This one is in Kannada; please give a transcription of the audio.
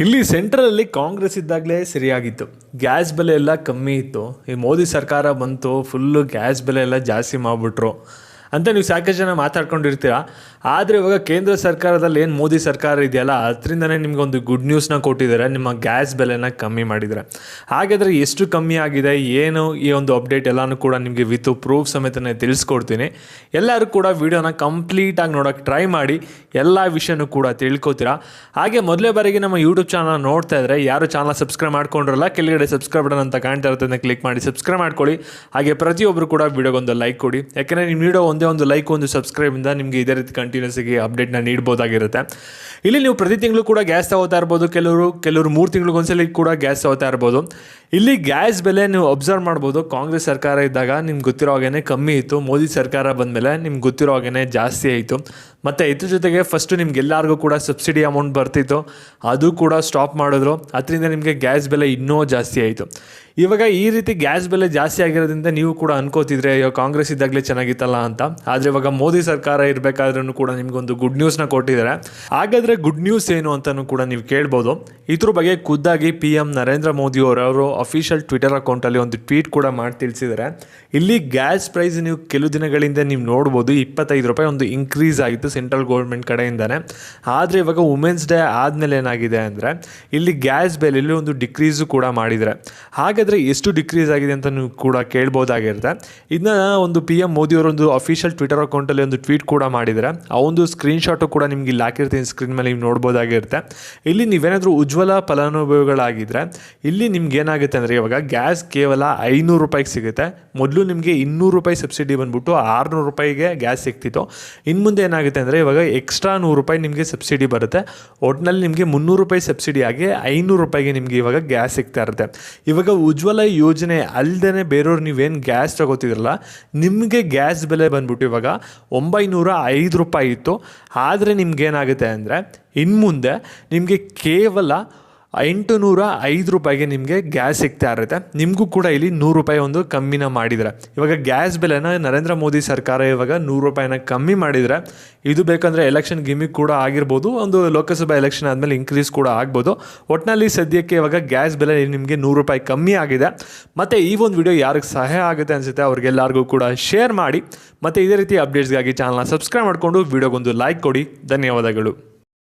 ಇಲ್ಲಿ ಸೆಂಟ್ರಲಲ್ಲಿ ಕಾಂಗ್ರೆಸ್ ಇದ್ದಾಗಲೇ ಸರಿಯಾಗಿತ್ತು. ಗ್ಯಾಸ್ ಬೆಲೆ ಎಲ್ಲ ಕಮ್ಮಿ ಇತ್ತು. ಈ ಮೋದಿ ಸರ್ಕಾರ ಬಂತು ಫುಲ್ಲು ಗ್ಯಾಸ್ ಬೆಲೆ ಎಲ್ಲ ಜಾಸ್ತಿ ಮಾಡಿಬಿಟ್ರು. ಅಂತ ನೀವು ಸಾಕಷ್ಟು ಜನ ಮಾತಾಡ್ಕೊಂಡಿರ್ತೀರ? ಆದರೆ ಇವಾಗ ಕೇಂದ್ರ ಸರ್ಕಾರದಲ್ಲಿ ಏನು ಮೋದಿ ಸರ್ಕಾರ ಇದೆಯಲ್ಲ, ಅದರಿಂದನೇ ಒಂದು ಗುಡ್ ನ್ಯೂಸ್ನ ಕೊಟ್ಟಿದ್ದಾರೆ, ನಿಮ್ಮ ಗ್ಯಾಸ್ ಬೆಲೆನ ಕಮ್ಮಿ ಮಾಡಿದ್ದಾರೆ. ಹಾಗಾದರೆ ಎಷ್ಟು ಕಮ್ಮಿ ಆಗಿದೆ? ಏನು ಈ ಒಂದು ಅಪ್ಡೇಟ್ ಎಲ್ಲನೂ ಕೂಡ ನಿಮಗೆ ವಿತ್ ಪ್ರೂಫ್ ಸಮೇತನೇ ತಿಳಿಸ್ಕೊಡ್ತೀನಿ. ಎಲ್ಲರೂ ಕೂಡ ವಿಡಿಯೋನ ಕಂಪ್ಲೀಟಾಗಿ ನೋಡೋಕ್ಕೆ ಟ್ರೈ ಮಾಡಿ, ಎಲ್ಲ ವಿಷಯನೂ ಕೂಡ ತಿಳ್ಕೊತೀರಾ? ಹಾಗೆ ಮೊದಲೇ ಬಾರಿಗೆ ನಮ್ಮ ಯೂಟ್ಯೂಬ್ ಚಾನಲ್ ನೋಡ್ತಾ ಇದ್ರೆ, ಯಾರು ಚಾನಲ್ ಸಬ್ಸ್ಕ್ರೈಬ್ ಮಾಡ್ಕೊಂಡ್ರಲ್ಲ, ಕೆಳಗಡೆ ಸಬ್ಸ್ಕ್ರೈಬ್ ಬಟನ್ ಅಂತ ಕಾಣ್ತಾ ಇರುತ್ತೆ ಕ್ಲಿಕ್ ಮಾಡಿ ಸಬ್ಸ್ಕ್ರೈಬ್ ಮಾಡ್ಕೊಳ್ಳಿ. ಹಾಗೆ ಪ್ರತಿಯೊಬ್ಬರು ಕೂಡ ವಿಡಿಯೋಗೊಂದು ಲೈಕ್ ಕೊಡಿ. ಯಾಕೆಂದರೆ ನೀವು ವಿಡಿಯೋ ಒಂದೇ ಒಂದು ಲೈಕ್ ಒಂದು ಸಬ್ಸ್ಕ್ರೈಬಿಂದ ನಿಮಗೆ ಇದೇ ರೀತಿ ಕಂಟಿನ್ಯೂಸ್ ಆಗಿ ಅಪ್ಡೇಟ್ನ ನೀಡ್ಬೋದಾಗಿರುತ್ತೆ. ಇಲ್ಲಿ ನೀವು ಪ್ರತಿ ತಿಂಗಳು ಕೂಡ ಗ್ಯಾಸ್ ತಗೋತಾ ಇರ್ಬೋದು. ಕೆಲವರು ಕೆಲವರು ಮೂರು ತಿಂಗಳಿಗೊಂದ್ಸಲಿ ಕೂಡ ಗ್ಯಾಸ್ ತಗೋತಾ ಇರ್ಬೋದು. ಇಲ್ಲಿ ಗ್ಯಾಸ್ ಬೆಲೆ ನೀವು ಅಬ್ಸರ್ವ್ ಮಾಡ್ಬೋದು. ಕಾಂಗ್ರೆಸ್ ಸರ್ಕಾರ ಇದ್ದಾಗ ನಿಮ್ಗೆ ಗೊತ್ತಿರೋ ಹಾಗೇನೆ ಕಮ್ಮಿ ಇತ್ತು. ಮೋದಿ ಸರ್ಕಾರ ಬಂದಮೇಲೆ ನಿಮ್ಗೆ ಗೊತ್ತಿರೋ ಹಾಗೇನೆ ಜಾಸ್ತಿ ಆಯಿತು. ಮತ್ತು ಇದ್ರ ಜೊತೆಗೆ ಫಸ್ಟು ನಿಮ್ಗೆ ಎಲ್ಲರಿಗೂ ಕೂಡ ಸಬ್ಸಿಡಿ ಅಮೌಂಟ್ ಬರ್ತಿತ್ತು. ಅದು ಕೂಡ ಸ್ಟಾಪ್ ಮಾಡಿದ್ರು. ಅದರಿಂದ ನಿಮಗೆ ಗ್ಯಾಸ್ ಬೆಲೆ ಇನ್ನೂ ಜಾಸ್ತಿ ಆಯಿತು. ಇವಾಗ ಈ ರೀತಿ ಗ್ಯಾಸ್ ಬೆಲೆ ಜಾಸ್ತಿ ಆಗಿರೋದ್ರಿಂದ ನೀವು ಕೂಡ ಅನ್ಕೋತಿದ್ರೆ, ಅಯ್ಯೋ ಕಾಂಗ್ರೆಸ್ ಇದ್ದಾಗಲೇ ಚೆನ್ನಾಗಿತ್ತಲ್ಲ ಅಂತ. ಆದರೆ ಇವಾಗ ಮೋದಿ ಸರ್ಕಾರ ಇರಬೇಕಾದ್ರೂ ಕೂಡ ನಿಮಗೊಂದು ಗುಡ್ ನ್ಯೂಸ್ನ ಕೊಟ್ಟಿದ್ದಾರೆ. ಹಾಗಾದರೆ ಗುಡ್ ನ್ಯೂಸ್ ಏನು ಅಂತಲೂ ಕೂಡ ನೀವು ಕೇಳ್ಬೋದು. ಇದ್ರ ಬಗ್ಗೆ ಖುದ್ದಾಗಿ ಪಿ ಎಂ ನರೇಂದ್ರ ಮೋದಿ ಅವರವರು ಅಫಿಷಿಯಲ್ ಟ್ವಿಟರ್ ಅಕೌಂಟಲ್ಲಿ ಒಂದು ಟ್ವೀಟ್ ಕೂಡ ಮಾಡಿ ತಿಳಿಸಿದ್ದಾರೆ. ಇಲ್ಲಿ ಗ್ಯಾಸ್ ಪ್ರೈಸ್ ನೀವು ಕೆಲವು ದಿನಗಳಿಂದ ನೀವು ನೋಡ್ಬೋದು ಇಪ್ಪತ್ತೈದು ರೂಪಾಯಿ ಒಂದು ಇನ್ಕ್ರೀಸ್ ಆಗಿತ್ತು ಸೆಂಟ್ರಲ್ ಗೌರ್ಮೆಂಟ್ ಕಡೆಯಿಂದನೇ. ಆದರೆ ಇವಾಗ ವುಮೆನ್ಸ್ ಡೇ ಆದಮೇಲೆ ಏನಾಗಿದೆ ಅಂದರೆ ಇಲ್ಲಿ ಗ್ಯಾಸ್ ಬೆಲೆಯಲ್ಲಿ ಒಂದು ಡಿಕ್ರೀಸು ಕೂಡ ಮಾಡಿದರೆ ಹಾಗಾದರೆ ಎಷ್ಟು ಡಿಕ್ರೀಸ್ ಆಗಿದೆ ಅಂತ ನೀವು ಕೂಡ ಕೇಳ್ಬೋದಾಗಿರುತ್ತೆ. ಇದನ್ನ ಒಂದು ಪಿ ಎಂ ಮೋದಿಯವರೊಂದು ಅಫಿಷಿಯಲ್ ಟ್ವಿಟರ್ ಅಕೌಂಟಲ್ಲಿ ಒಂದು ಟ್ವೀಟ್ ಕೂಡ ಮಾಡಿದ್ದಾರೆ. ಆ ಒಂದು ಸ್ಕ್ರೀನ್ಶಾಟು ಕೂಡ ನಿಮ್ಗೆ ಇಲ್ಲಿ ಹಾಕಿರ್ತೀನಿ ಸ್ಕ್ರೀನ್ ಮೇಲೆ ನೀವು ನೋಡ್ಬೋದಾಗಿರುತ್ತೆ. ಇಲ್ಲಿ ನೀವೇನಾದರೂ ಉಜ್ವಲ ಫಲಾನುಭವಿಗಳಾಗಿದ್ದರೆ ಇಲ್ಲಿ ನಿಮ್ಗೆ ಏನಾಗುತ್ತೆ ಅಂದರೆ ಇವಾಗ ಗ್ಯಾಸ್ ಕೇವಲ ಐನೂರು ರೂಪಾಯಿಗೆ ಸಿಗುತ್ತೆ. ಮೊದಲು ನಿಮಗೆ ಇನ್ನೂರು ರೂಪಾಯಿ ಸಬ್ಸಿಡಿ ಬಂದ್ಬಿಟ್ಟು ಆರುನೂರು ರೂಪಾಯಿಗೆ ಗ್ಯಾಸ್ ಸಿಗ್ತಿತ್ತು. ಇನ್ನು ಮುಂದೆ ಏನಾಗುತ್ತೆ ಅಂದರೆ ಇವಾಗ ಎಕ್ಸ್ಟ್ರಾ ನೂರು ರೂಪಾಯಿ ನಿಮಗೆ ಸಬ್ಸಿಡಿ ಬರುತ್ತೆ. ಒಟ್ಟಿನಲ್ಲಿ ನಿಮಗೆ ಮುನ್ನೂರು ರೂಪಾಯಿ ಸಬ್ಸಿಡಿ ಆಗಿ ಐನೂರು ರೂಪಾಯಿಗೆ ನಿಮಗೆ ಇವಾಗ ಗ್ಯಾಸ್ ಸಿಗ್ತಾ ಇರುತ್ತೆ. ಇವಾಗ ಉಜ್ವಲ ಯೋಜನೆ ಅಲ್ಲದೆ ಬೇರೆಯವ್ರು ನೀವೇನು ಗ್ಯಾಸ್ ತಗೋತಿದ್ರಲ್ಲ, ನಿಮಗೆ ಗ್ಯಾಸ್ ಬೆಲೆ ಬಂದ್ಬಿಟ್ಟು ಇವಾಗ ಒಂಬೈನೂರ ಐದು ರೂಪಾಯಿ ಇತ್ತು. ಆದರೆ ನಿಮ್ಗೆ ಏನಾಗುತ್ತೆ ಅಂದರೆ ಇನ್ನು ಮುಂದೆ ನಿಮಗೆ ಕೇವಲ ಎಂಟು ನೂರ ಐದು ರೂಪಾಯಿಗೆ ನಿಮಗೆ ಗ್ಯಾಸ್ ಸಿಗ್ತಾ ಇರುತ್ತೆ. ನಿಮಗೂ ಕೂಡ ಇಲ್ಲಿ ನೂರು ರೂಪಾಯಿ ಒಂದು ಕಮ್ಮಿನ ಮಾಡಿದರೆ. ಇವಾಗ ಗ್ಯಾಸ್ ಬೆಲೆನ ನರೇಂದ್ರ ಮೋದಿ ಸರ್ಕಾರ ಇವಾಗ ನೂರು ರೂಪಾಯಿನ ಕಮ್ಮಿ ಮಾಡಿದರೆ. ಇದು ಬೇಕಂದರೆ ಎಲೆಕ್ಷನ್ ಗಿಮಿಕ್ ಕೂಡ ಆಗಿರ್ಬೋದು, ಒಂದು ಲೋಕಸಭಾ ಎಲೆಕ್ಷನ್ ಆದಮೇಲೆ ಇನ್ಕ್ರೀಸ್ ಕೂಡ ಆಗ್ಬೋದು. ಒಟ್ಟಿನಲ್ಲಿ ಸದ್ಯಕ್ಕೆ ಇವಾಗ ಗ್ಯಾಸ್ ಬೆಲೆ ನಿಮಗೆ ನೂರು ರೂಪಾಯಿ ಕಮ್ಮಿ ಆಗಿದೆ. ಮತ್ತು ಈ ಒಂದು ವಿಡಿಯೋ ಯಾರಿಗೆ ಸಹಾಯ ಆಗುತ್ತೆ ಅನಿಸುತ್ತೆ ಅವ್ರಿಗೆಲ್ಲರಿಗೂ ಕೂಡ ಶೇರ್ ಮಾಡಿ. ಮತ್ತು ಇದೇ ರೀತಿ ಅಪ್ಡೇಟ್ಸ್ಗಾಗಿ ಚಾನಲ್ನ ಸಬ್ಸ್ಕ್ರೈಬ್ ಮಾಡಿಕೊಂಡು ವಿಡಿಯೋಗೊಂದು ಲೈಕ್ ಕೊಡಿ. ಧನ್ಯವಾದಗಳು.